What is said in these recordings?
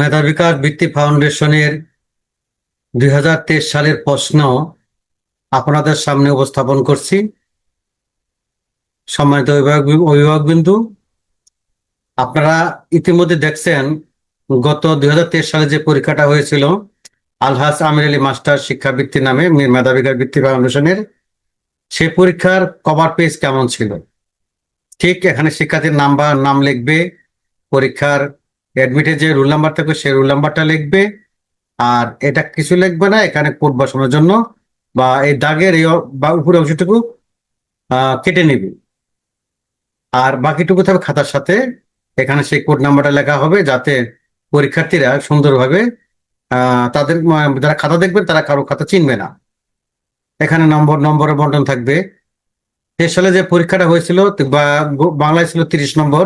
মেধাবিকাশ বৃত্তি ফাউন্ডেশনের দুই সালের প্রশ্ন আপনাদের সামনে উপস্থাপন করছি। সম্মানিত অভিভাবক বিন্দু আপনারা ইতিমধ্যে দেখছেন, গত দুই সালে যে পরীক্ষাটা হয়েছিল আলহাস আমির আলী মাস্টার শিক্ষাবৃত্তি নামে মেধাবিকাশ বৃত্তি ফাউন্ডেশনের, সে পরীক্ষার কভার পেজ কেমন ছিল? ঠিক এখানে শিক্ষার্থীর নাম্বার, নাম লিখবে, পরীক্ষার অ্যাডমিটে যে রুল নাম্বার থাকবে, সেই রুল নাম্বারটা লিখবে। আর এটা কিছু লিখবে না, এখানে কোড বসানোর জন্য। বা এই দাগের এই বা উপরে অংশটুকু কেটে নিবে। আর বাকিটুকু থাকবে খাতার সাথে। এখানে সেই কোড নাম্বারটা লেখা হবে যাতে পরীক্ষার্থীরা সুন্দরভাবে তাদের যারা খাতা দেখবেন, তারা কারও খাতা চিনবে না। এখানে নম্বর, নম্বরের বন্টন থাকবে। সে সালে যে পরীক্ষাটা হয়েছিল বাংলায় ছিল তিরিশ নম্বর।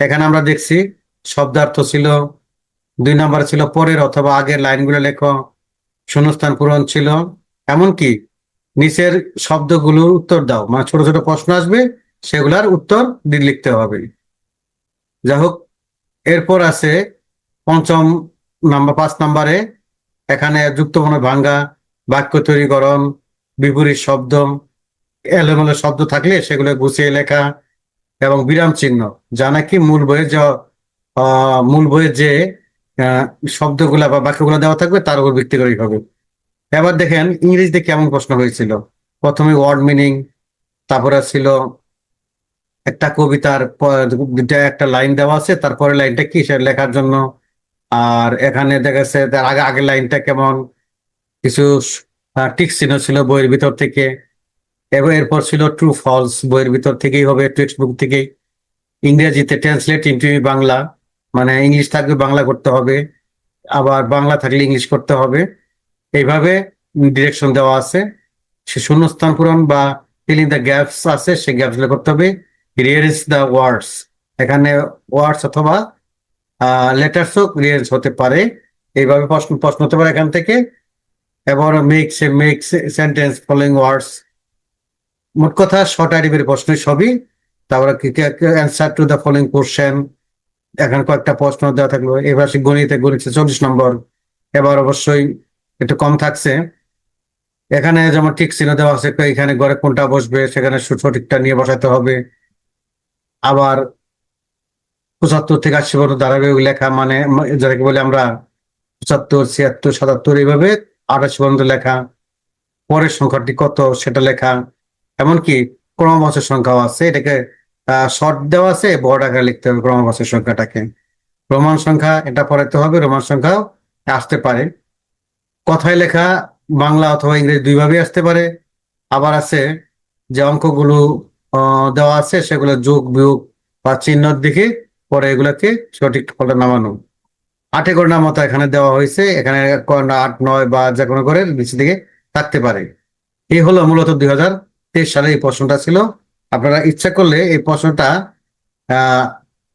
এখানে আমরা দেখছি শব্দার্থ ছিল, দুই নাম্বার ছিল পরের অথবা আগের লাইনগুলো লেখো, শূন্যস্থান পূরণ ছিল। এমনকি নিচের শব্দগুলোর উত্তর দাও মানে ছোট ছোট প্রশ্ন আসবে, সেগুলার উত্তর লিখতে হবে। যাই হোক, এরপর আছে পঞ্চম নাম্বার, পাঁচ নাম্বারে, এখানে যুক্তবর্ণ ভাঙ্গা, বাক্য তৈরিকরণ বিপরীত শব্দ, এলোমেলো শব্দ থাকলে সেগুলো গুছিয়ে লেখা এবং বিরাম চিহ্ন, যা নাকি মূল বইয়ের যে মূল বইয়ের যে শব্দগুলা বা বাক্যগুলো দেওয়া থাকবে, তার উপর ভিত্তি করেই হবে। এবার দেখেন, ইংরেজিতে কেমন প্রশ্ন হয়েছিল? প্রথমে ওয়ার্ড মিনিং তারপরে ছিল একটা কবিতার একটা লাইন দেওয়া আছে, তারপরে লাইনটা কি, সেটা লেখার জন্য। আর এখানে দেখা যাচ্ছে তার আগে, আগের লাইনটা কেমন? কিছু টিক চিহ্ন ছিল বইয়ের ভিতর থেকে। এবং এরপর ছিল ট্রু ফলস বইয়ের ভিতর থেকেই হবে টেক্সট বুক থেকেই। ইংরেজিতে ট্রান্সলেট ইন্টু বাংলা। মানে ইংলিশ থাকলে বাংলা করতে হবে। আবার বাংলা থাকলে ইংলিশ করতে হবে। এইভাবে ডিরেকশন দেওয়া আছে। সে শূন্যস্থান পূরণ বা ফিলিং দ্য গ্যাপস আছে, সেই গ্যাপস করতে হবে। রিয়ারেন্স দ্য ওয়ার্ডস এখানে ওয়ার্ডস অথবা লেটার্সও রিয়ারেন্স হতে পারে। এইভাবে প্রশ্ন প্রশ্ন হতে পারে এখান থেকে। এবার মেক সে মেক সেন্টেন্স ফলোয়িং ওয়ার্ডস মোট কথা শর্ট আইডিবের প্রশ্ন সবই। তারপরে answer to the following question এখানে কয়েকটা প্রশ্ন দেওয়া থাকল। এবার গণিতে গণিতে চল্লিশ নম্বর। এবার অবশ্যই একটু কম থাকছে। এখানে যেমন ঠিক চিহ্ন দেওয়া আছে এখানে ঘরে কোনটা বসবে, সেখানে সঠিকটা নিয়ে বসাতে হবে। আবার পঁচাত্তর থেকে আশি পর্যন্ত ধারাবাহিক লেখা মানে যাকে বলে আমরা পঁচাত্তর, ছিয়াত্তর, সাতাত্তর এইভাবে আঠাশি পর্যন্ত লেখা। পরের সংখ্যাটি কত, সেটা লেখা। এমনকি ক্রমবাচের সংখ্যাও আছে। এটাকে শর্ট দেওয়া আছে, বড় আকারে লিখতে হবে ক্রমবাচের সংখ্যাটাকে। রোমান সংখ্যা এটা পড়াতে হবে রোমান সংখ্যাও আসতে পারে। কথায় লেখা বাংলা অথবা ইংরেজি দুইভাবে আসতে পারে। আবার আছে যে অঙ্কগুলো দেওয়া আছে, সেগুলো যোগ, বিয়োগ বা চিহ্নর দিকে পরে এগুলোকে সঠিক ফলে নামানো। আটে করে নামতা এখানে দেওয়া হয়েছে। এখানে আট, নয় বা যে কোনো করে নিচে দিকে থাকতে পারে। এই হলো মূলত দুই হাজার তেইশ সালে এই প্রশ্নটা ছিল। আপনারা ইচ্ছা করলে এই প্রশ্নটা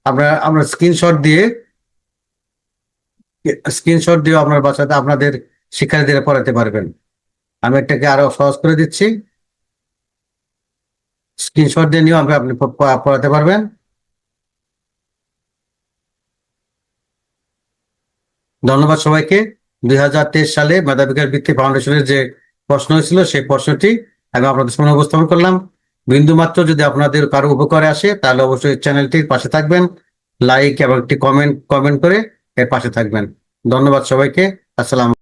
আপনারা আপনার স্ক্রিনশট দিয়ে স্ক্রিনশট দিয়ে আপনার বাসাতে আপনাদের শিক্ষার্থীরা পড়াতে পারবেন। আমি এটাকে আরও সহজ করে দিচ্ছি। স্ক্রিনশট দিয়ে নিয়েও আপনি আপনি পড়াতে পারবেন। ধন্যবাদ সবাইকে। দুই হাজার তেইশ সালে মেধাবিকাশ বৃত্তি ফাউন্ডেশনের যে প্রশ্ন হয়েছিল, সেই প্রশ্নটি আমি আপনাদের সামনে উপস্থাপন করলাম। বিন্দু মাত্র যদি আপনাদের কারও উপকারে আসে, তাহলে অবশ্যই চ্যানেলটির পাশে থাকবেন। লাইক এবং একটি কমেন্ট কমেন্ট করে এর পাশে থাকবেন। ধন্যবাদ সবাইকে। আসসালাম